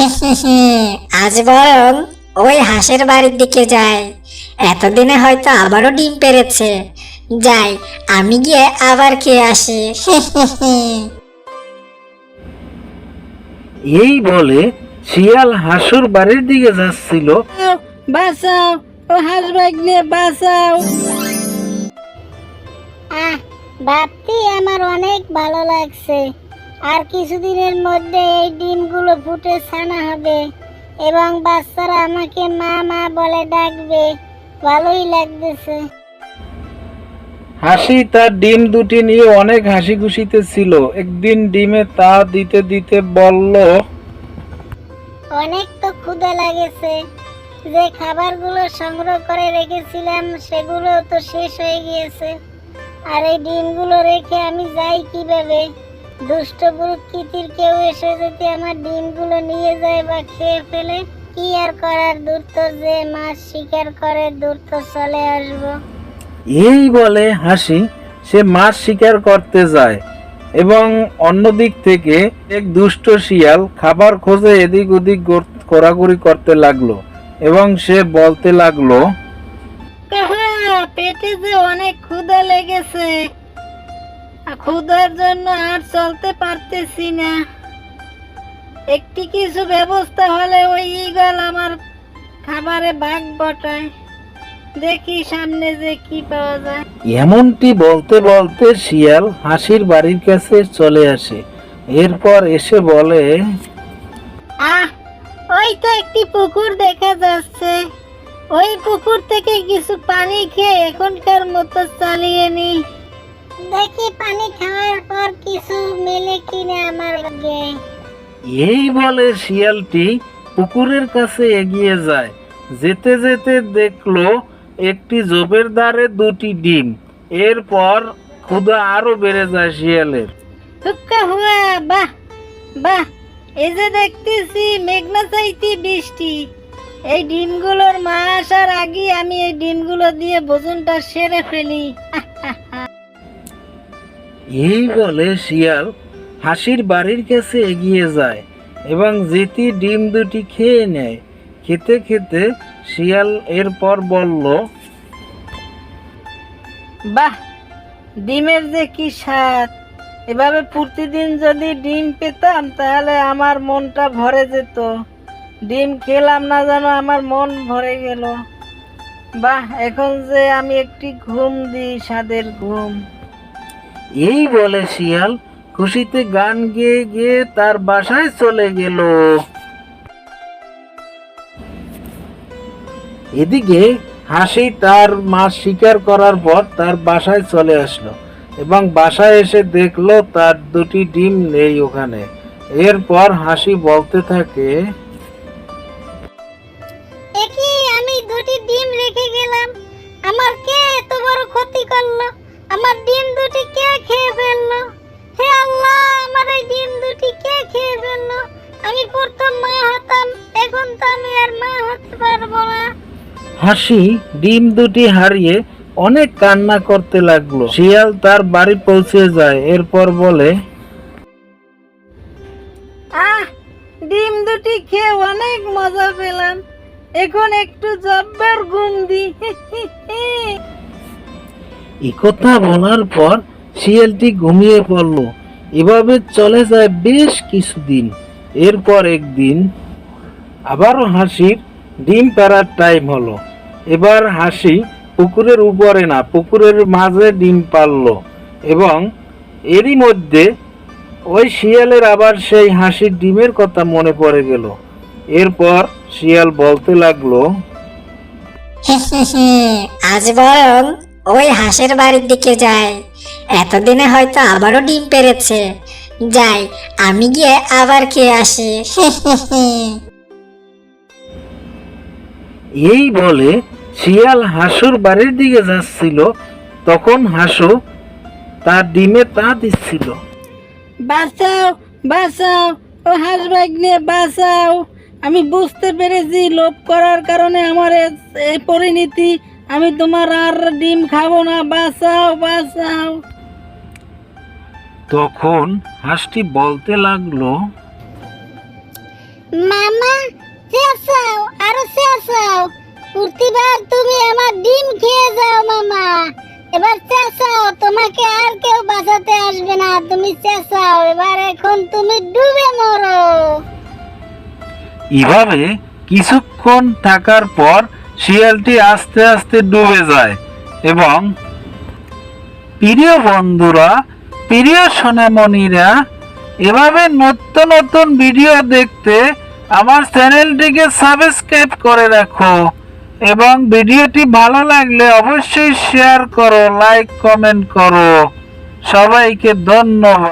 আজ বরং ওই হাঁসের বাড়ির দিকে যাই। এতদিনে হয়তো আবারও ডিম পেরেছে। যাই আমি গিয়ে আবার খেয়ে আসি। এই বলে শিয়াল হাসুর বাড়ির দিকে যাচ্ছিল। বাঁচাও ও হাসবাগ নিয়ে বাঁচাও। আহ ভাবতে আমার অনেক ভালো লাগছে। আর কিছুদিনের মধ্যে এই ডিমগুলো ফুটে ছানা হবে এবং বাচ্চারা আমাকে মা মা বলে ডাকবে। ভালোই লাগতেছে। হাসি তার ডিম দুটি নিয়ে অনেক হাসি খুশিতে ছিল। একদিন ডিমে তা দিতে দিতে বলল অনেক তো ক্ষুধা লাগেছে। যে খাবারগুলো সংগ্রহ করে রেখেছিলাম সেগুলো তো শেষ হয়ে গিয়েছে। আর এই ডিমগুলো রেখে আমি যাই কীভাবে? দুষ্ট প্রকৃতির কেউ এসে যদি আমার ডিমগুলো নিয়ে যায় বা খেয়ে ফেলে কি আর করার? দূর তো যে মাছ শিকার করে দূর তো চলে আসব। এই বলে হাসি সে মাছ শিকার করতে যায় এবং অন্যদিক থেকে এক দুষ্ট শিয়াল খাবার খোঁজে এদিক ওদিক ঘোরাঘুরি করতে লাগল এবং সে বলতে লাগল পেটে যে অনেক ক্ষুধা লেগেছে। ক্ষুধার জন্য আর চলতে পারতেছি না। একটি কিছু ব্যবস্থা হলে ওই ইগল আমার খাবারে ভাগ বটায়। দেখি সামনে যে কি পাওয়া যায়। এমনটি বলতে বলতে শিয়াল হাসির বাড়ির কাছে চলে আসে। এরপর এসে বলে আহ ওই তো একটি পুকুর দেখা যাচ্ছে। ওই পুকুর থেকে কিছু পানি খেয়ে এখনকার মতো চালিয়ে নি দেখি পানি খাওয়ার পর কিছু মেলে কিনা আমার ভাগ্যে। এই বলে শিয়ালটি পুকুরের কাছে এগিয়ে যায়। যেতে যেতে দেখল একটি জোপের দ্বারে দুটি ডিম। এরপর ক্ষুধা আরও বেড়ে যায় শিয়ালের। হুক্কা হুয়া বাহ বাহ এই যে দেখতেছি মেঘনা চাইতে বৃষ্টি। এই ডিমগুলোর মা আসার আগে আমি এই ডিমগুলো দিয়ে ভোজনটা সেরে ফেলি। এই বলে শিয়াল হাসির বাড়ির কাছে এগিয়ে যায় এবং যেটি ডিম দুটি খেয়ে নেয়। খেতে খেতে শিয়াল এরপর বলল, বাহ, ডিমের যে কি স্বাদ। এভাবে প্রতিদিন যদি ডিম পেতাম, তাহলে আমার মনটা ভরে যেত। ডিম খেলাম না যেন আমার মন ভরে গেল। বাহ, এখন যে আমি একটি ঘুম দিই, স্বাদের ঘুম। এই বলে শিয়াল খুশিতে গান গেয়ে গিয়ে তার বাসায় চলে গেল। এদিকে হাসি তার মাছ শিকার করার পর তার বাসায় চলে আসলো এবং বাসায় এসে দেখল তার দুটি ডিম নেই ওখানে। এরপর হাসি বলতে থাকে আমি দুটি ডিম রেখে গেলাম। আমার কে এত বড় ক্ষতি করল? হাসি ডিম দুটি হারিয়ে অনেক কান্না করতে লাগল। শিয়াল তার বাড়ি পৌঁছে যায় এরপর বলে আহ ডিম দুটি খেয়ে অনেক মজা পেলাম। এখন একটু জব্বার ঘুম দি একথা বলার পর শিয়ালটি ঘুমিয়ে পড়ল। এভাবে চলে যায় বেশ কিছুদিন। এরপর একদিন আবারও হাসির ডিম পাড়ার টাইম হলো। এবার হাসি পুকুরের উপরে না পুকুরের মাঝে ডিম পারল এবং এরই মধ্যে ওই শিয়ালের আবার সেই হাসির ডিমের কথা মনে পড়ে গেল। এরপর শিয়াল বলতে লাগল আজ বরং ওই হাঁসের বাড়ির দিকে যাই। এতদিনে হয়তো আবারও ডিম পেরেছে যাই আমি গিয়ে আবার খেয়ে আসি। এই বলে শিয়াল হাসুর বাড়ির দিকে যাচ্ছিল তখন হাসু তার ডিমে তা দিচ্ছিল। বাঁচাও বাঁচাও ও হাঁসবাগ নিয়ে বাঁচাও। আমি বুঝতে পেরেছি লোভ করার কারণে আমার এই পরিণতি। আমি তোমার আর ডিম খাব না। বাঁচাও বাঁচাও। তখন হাঁসটি বলতে লাগল মামা চেঁচাও আরও চেঁচাও। প্রতিবার তুমি আমার ডিম খেয়ে যাও, মামা। এবার চেঁচাও, তোমাকে আর কেউ বাঁচাতে আসবে না। তুমি চেঁচাও, এবার এখন তুমি ডুবে মরো। এভাবে কিছুক্ষণ থাকার পর শিয়ালটি আস্তে আস্তে ডুবে যায় এবং প্রিয় বন্ধুরা, প্রিয় সোনামণিরা, এভাবে নতুন নতুন ভিডিও দেখতে আমার চ্যানেলটিকে সাবস্ক্রাইব করে রাখো। এবং ভিডিওটি ভালো লাগলে অবশ্যই শেয়ার করো লাইক কমেন্ট করো। সবাইকে ধন্যবাদ।